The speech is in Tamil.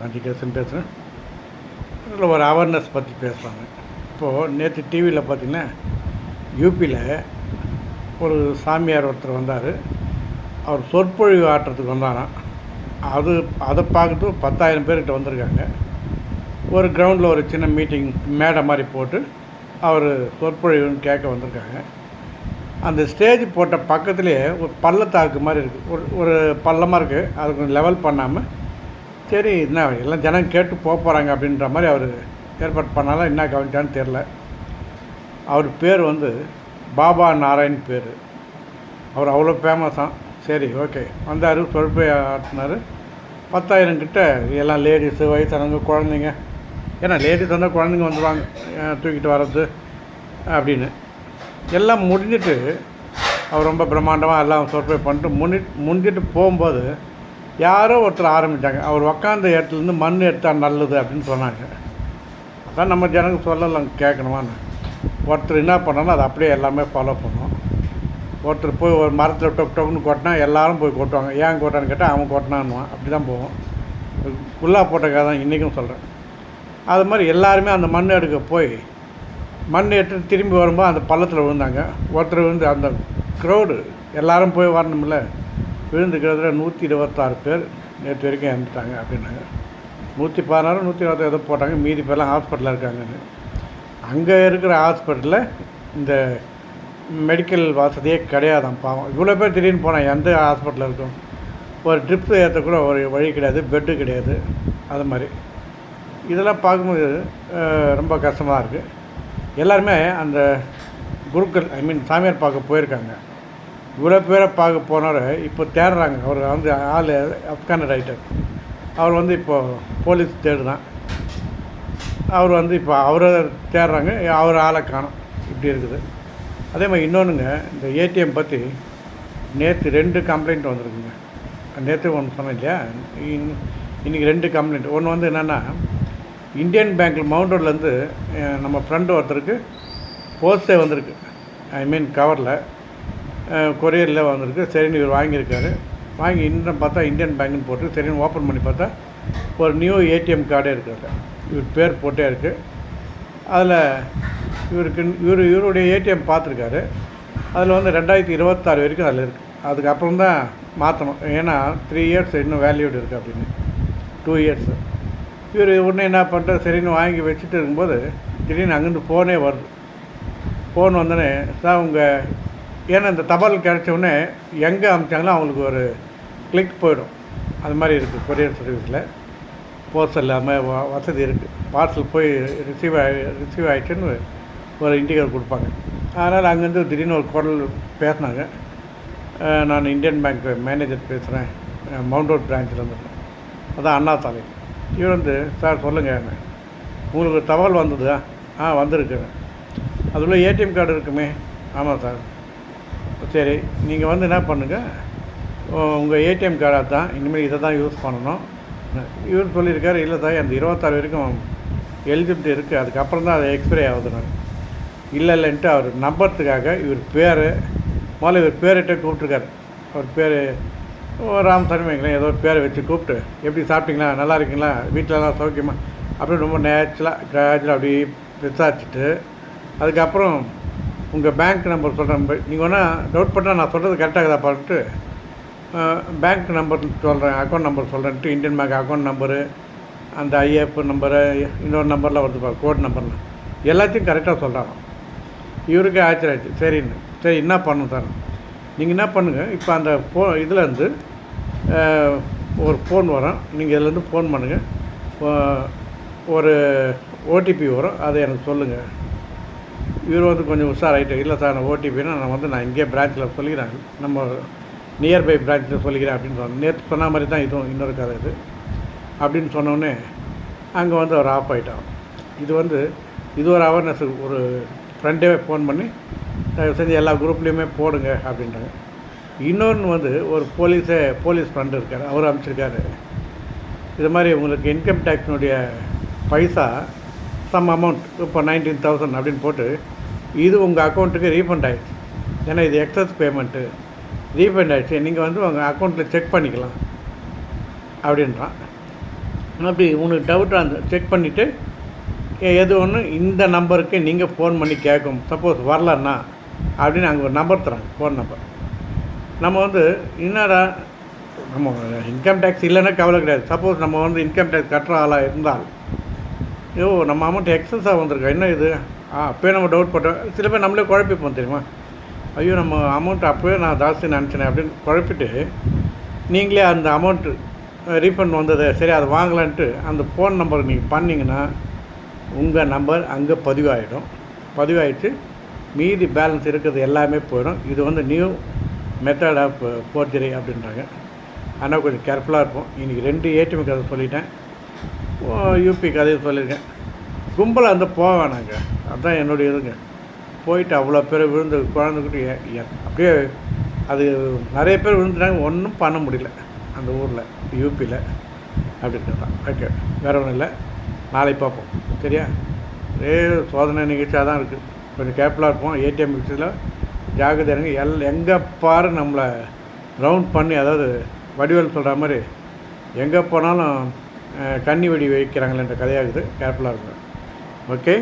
காஞ்சிகேசன் பேசுகிறேன் இதில் ஒரு அவேர்னஸ் பற்றி பேசுகிறாங்க இப்போது நேற்று டிவியில் பார்த்திங்கன்னா யூபியில் ஒரு சாமியார் ஒருத்தர் வந்தார். அவர் சொற்பொழிவு ஆட்டுறதுக்கு வந்தாராம். அது அதை பார்க்கறது பத்தாயிரம் பேர்கிட்ட வந்திருக்காங்க. ஒரு கிரவுண்டில் ஒரு சின்ன மீட்டிங் மேடை மாதிரி போட்டு அவர் சொற்பொழிவுன்னு கேட்க வந்திருக்காங்க. அந்த ஸ்டேஜ் போட்ட பக்கத்துலேயே ஒரு பள்ளத்தாக்கு மாதிரி இருக்குது ஒரு ஒரு பள்ளமாக இருக்குது அது கொஞ்சம் லெவல் பண்ணாமல் சரி என்ன எல்லாம் ஜனம் கேட்டு போக போகிறாங்க அப்படின்ற மாதிரி அவர் ஏற்பாடு பண்ணாலும் என்ன கவனிச்சான்னு தெரில அவர் பேர் வந்து பாபா நாராயண் பேர். அவர் அவ்வளோ ஃபேமஸாக சரி ஓகே வந்தார் சொற்பை ஆட்டினார் பத்தாயிரம் கிட்ட எல்லாம் லேடிஸு வயசானவங்க குழந்தைங்க. ஏன்னா லேடிஸ் வந்தால் குழந்தைங்க வந்துடுவாங்க தூக்கிட்டு வர்றது அப்படின்னு. எல்லாம் முடிஞ்சிட்டு அவர் ரொம்ப பிரம்மாண்டமாக எல்லாம் சொற்பை பண்ணிட்டு முன்னி முடிஞ்சிட்டு போகும்போது யாரோ ஒருத்தர் ஆரம்பித்தாங்க அவர் உக்காந்த இடத்துலேருந்து மண் எடுத்தால் நல்லது அப்படின்னு சொன்னாங்க. அதான் நம்ம ஜனங்க சொல்லலாம் கேட்கணுமான்னு. ஒருத்தர் என்ன பண்ணணும் அதை அப்படியே எல்லாமே ஃபாலோ பண்ணோம். ஒருத்தர் போய் ஒரு மரத்தில் டொக் டொக்குன்னு கொட்டினா எல்லாரும் போய் கொட்டுவாங்க. ஏன் கொட்டான்னு கேட்டால் அவன் கொட்டினான்னுவான். அப்படி தான் போவோம். குல்லா போட்ட கதை தான் இன்றைக்கும் சொல்கிறேன் அது மாதிரி எல்லாருமே அந்த மண் எடுக்க போய் மண் எடுத்து திரும்பி வரும்போது அந்த பள்ளத்தில் விழுந்தாங்க. ஒருத்தர் விழுந்து அந்த க்ரௌடு எல்லாரும் போய் வரணும்ல. விழுந்துக்கிறதுல நூற்றி இருபத்தாறு பேர் நேற்று வரைக்கும் இறந்துட்டாங்க அப்படின்னாங்க. நூற்றி பதினாறு நூற்றி இருபத்தாறு ஏதோ போட்டாங்க. மீதி பேர்லாம் ஹாஸ்பிட்டலில் இருக்காங்கன்னு அங்கே இருக்கிற ஹாஸ்பிட்டலில் இந்த மெடிக்கல் வசதியே கிடையாதான் பாவம். இவ்வளோ பேர் திடீர்னு போனால் எந்த ஹாஸ்பிட்டலில் இருக்கும்? ஒரு ட்ரிப்ஸ் ஏற்றக்கூட ஒரு வழி கிடையாது பெட்டு கிடையாது. அது மாதிரி. இதெல்லாம் பார்க்கும்போது ரொம்ப கஷ்டமாக இருக்குது எல்லாருமே அந்த குருக்கள் ஐ மீன் சாமியார் பார்க்க போயிருக்காங்க. இவ்வளோ பேரை பார்க்க போனவர் இப்போ தேடுறாங்க. அவர் வந்து ஆள் அப்கான ரைட்டர் அவர் வந்து இப்போது போலீஸ் தேடுதான் அவர் வந்து இப்போ அவரை தேடுறாங்க. அவர் ஆளை காணும். இப்படி இருக்குது. அதே மாதிரி இன்னொன்றுங்க இந்த ஏடிஎம் பற்றி நேற்று ரெண்டு கம்ப்ளைண்ட் வந்திருக்குங்க. நேற்று ஒன்று சொன்னேன் இல்லையா? இன் இன்றைக்கி ரெண்டு கம்ப்ளைண்ட் ஒன்று வந்து என்னென்னா இந்தியன் பேங்க்கில் மவுண்ட் ரோட்லேருந்து நம்ம ஃப்ரெண்டு ஒருத்தருக்கு போஸ்டே வந்திருக்கு. ஐ மீன் கவரில் கொரியரில் வந்திருக்கு. சரின்னு இவர் வாங்கியிருக்காரு. வாங்கி இன்னும் பார்த்தா இந்தியன் பேங்க்னு போட்டு சரின்னு ஓப்பன் பண்ணி பார்த்தா ஒரு நியூ ஏடிஎம் கார்டே இருக்குது இவர் பேர் போட்டே இருக்குது அதில் இவருக்கு இவர் இவருடைய ஏடிஎம் பார்த்துருக்காரு. அதில் வந்து ரெண்டாயிரத்தி இருபத்தாறு வரைக்கும் அதில் இருக்குது அதுக்கப்புறம் தான் மாற்றணும். ஏன்னா த்ரீ இயர்ஸ் இன்னும் வேல்யூடு இருக்குது அப்படின்னு. டூ இயர்ஸு இவர் உடனே என்ன பண்ணிட்டார்? சரின்னு வாங்கி வச்சுட்டு இருக்கும்போது திடீர்னு அங்கேருந்து ஃபோனே வருது. ஃபோன் வந்தோடனே சார் உங்கள் ஏன்னா இந்த தபால் கிடைச்ச எங்கே அமைச்சாங்களோ அவங்களுக்கு ஒரு கிளிக் போயிடும். அது மாதிரி இருக்குது கொரியர் சர்வீஸில் போஸ்ட் இல்லாமல் வசதி இருக்குது பார்சல் போய் ரிசீவ் ஆகி ரிசீவ் ஆகிடுச்சுன்னு ஒரு இண்டிகேட் கொடுப்பாங்க. அதனால் அங்கேருந்து திடீர்னு ஒரு குரல் பேசினாங்க. நான் இந்தியன் பேங்க் மேனேஜர் பேசுகிறேன் மவுண்ட் ரோட் பிரான்ச்சில் வந்துருக்கேன் அதான் அண்ணா சாலை. இவர் வந்து சார் சொல்லுங்கள் உங்களுக்கு தகவல் வந்ததா? ஆ வந்திருக்கு. அதில் ஏடிஎம் கார்டு இருக்குமே. ஆமாம் சார். சரி நீங்கள் வந்து என்ன பண்ணுங்கள் உங்கள் ஏடிஎம் கார்டாக தான் இனிமேல் இதை தான் யூஸ் பண்ணணும். இவர் சொல்லியிருக்காரு இல்லை சார் அந்த இருபத்தாறு வரைக்கும் எலிஜிபிலிட்டி இருக்குது அதுக்கப்புறம் தான் அது எக்ஸ்பிரி ஆகுதுன்னு. இல்லை இல்லைன்ட்டு அவர் நம்புறதுக்காக இவர் பேர் முதல்ல இவர் பேரிட்டே கூப்பிட்ருக்காரு அவர் பேர் ராமசாமி வைங்களேன் ஏதோ ஒரு பேரை வச்சு கூப்பிட்டு எப்படி சாப்பிட்டீங்களா? நல்லா இருக்கீங்களா? வீட்டிலலாம் சௌக்கியமாக அப்படியே ரொம்ப நேச்சுரலாக கிராஜுவலாக அப்படி விசாரிச்சுட்டு அதுக்கப்புறம் உங்கள் பேங்க் நம்பர் சொல்கிறேன். நீங்கள் வேணால் டவுட் பண்ணால் நான் சொல்கிறது கரெக்டாக தான் பேங்க் நம்பர் சொல்கிறேன் அக்கௌண்ட் நம்பர் சொல்கிறேன்ட்டு இந்தியன் பேங்க் அக்கௌண்ட் நம்பரு அந்த ஐஎஃப் நம்பரு இன்னொரு நம்பர்லாம் வருது பாரு கோட் நம்பர்லாம் எல்லாத்தையும் கரெக்டாக சொல்கிறாங்க இவருக்கு ஆச்சரியாச்சு சரின்னு. சரி என்ன பண்ணணும் சார்? நீங்கள் என்ன பண்ணுங்கள் இப்போ அந்த ஃபோ இதுலேருந்து ஒரு ஃபோன் வரும். நீங்கள் இதுலேருந்து ஃபோன் பண்ணுங்கள் ஒரு ஓடிபி வரும். அதை எனக்கு சொல்லுங்கள் இவர் வந்து கொஞ்சம் உஷாராயிட்டு இல்லை சார் நான் ஓடிபின்னா நான் வந்து நான் இங்கே பிரான்ச்சில் சொல்லிக்கிறேன். நம்ம நியர்பை பிரான்ச்சில் சொல்லிக்கிறேன் அப்படின்னு சொன்னேன் நேற்று சொன்ன மாதிரி தான் இதுவும் இன்னொரு கதை இது. அப்படின்னு சொன்னோடனே அங்கே வந்து அவர் ஆஃப் ஆகிட்டான் இது வந்து இது ஒரு அவேர்னஸ் ஒரு ஃப்ரெண்டே ஃபோன் பண்ணி தயவு செஞ்சு எல்லா குரூப்லேயுமே போடுங்க அப்படின்றாங்க இன்னொன்று வந்து ஒரு போலீஸே போலீஸ் ஃப்ரெண்டு இருக்கார். அவர் அமைச்சிருக்காரு இது மாதிரி உங்களுக்கு இன்கம் டேக்ஸினுடைய பைசா சம் அமௌண்ட் இப்போ நைன்டீன் தௌசண்ட் அப்படின்னு போட்டு இது உங்கள் அக்கௌண்ட்டுக்கு ரீஃபண்ட் ஆகிடுச்சு ஏன்னா இது எக்ஸஸ் பேமெண்ட்டு ரீஃபண்ட் ஆகிடுச்சு நீங்கள் வந்து உங்கள் அக்கௌண்ட்டில் செக் பண்ணிக்கலாம். அப்படின்றான். அப்படி உனக்கு டவுட்டாக இருந்து செக் பண்ணிவிட்டு எது ஒன்று இந்த நம்பருக்கு நீங்கள் ஃபோன் பண்ணி கேட்கும். சப்போஸ் வரலன்னா அப்படின்னு அங்கே ஒரு நம்பர் தராங்க ஃபோன் நம்பர் நம்ம வந்து என்னடா? நம்ம இன்கம் டேக்ஸ் இல்லைன்னா கவலை கிடையாது. சப்போஸ் நம்ம வந்து இன்கம் டேக்ஸ் கட்டுற ஆளாக இருந்தால் ஐயோ நம்ம அமௌண்ட் எக்ஸஸாக வந்திருக்கோம் என்ன இது? ஆ அப்போயே நம்ம டவுட் போட்டோம். சில பேர் நம்மளே குழப்பிப்போம் தெரியுமா? ஐயோ நம்ம அமௌண்ட் அப்போயே நான் ஜாஸ்தி நினச்சினேன் அப்படின்னு குழப்பிட்டு நீங்களே அந்த அமௌண்ட்டு ரீஃபண்ட் வந்தது சரி அதை வாங்கலான்ட்டு அந்த ஃபோன் நம்பர் நீங்கள் பண்ணிங்கன்னா உங்கள் நம்பர் அங்கே பதிவாகிடும் பதிவாயிட்டு மீதி பேலன்ஸ் இருக்கிறது எல்லாமே போயிடும். இது வந்து நியூ மெத்தட் ஆஃப் போர்ஜரி அப்படின்றாங்க. ஆனால் கொஞ்சம் கேர்ஃபுல்லாக இருப்போம். இன்றைக்கி ரெண்டு ஏடிஎம் கதை சொல்லிட்டேன். யூபி கதையும் சொல்லியிருக்கேன். கும்பலாக வந்து போக வேணாங்க. அதுதான் என்னுடைய இதுங்க. போயிட்டு அவ்வளோ பேர் விழுந்து குழந்தைக்கிட்டு அப்படியே அது நிறைய பேர் விழுந்துட்டாங்க. ஒன்றும் பண்ண முடியல. அந்த ஊரில் யூபியில் அப்படின்றது தான். ஓகே வேறு ஒன்றும் இல்லை. நாளை பார்ப்போம். சரியா? ஒரே சோதனை நிகழ்ச்சியாக தான் இருக்குது கொஞ்சம் கேர்ஃபுல்லாக இருப்போம். ஏடிஎம் மிக்ஸில் ஜாகிரதை எல் எங்கே பாரு நம்மளை ரவுண்ட் பண்ணி அதாவது வடிவேல் சொல்கிற மாதிரி எங்கே போனாலும் கன்னி வெடி வைக்கிறாங்களேன்ற கதையாகுது. கேர்ஃபுல்லாக இருக்கும் ஓகே?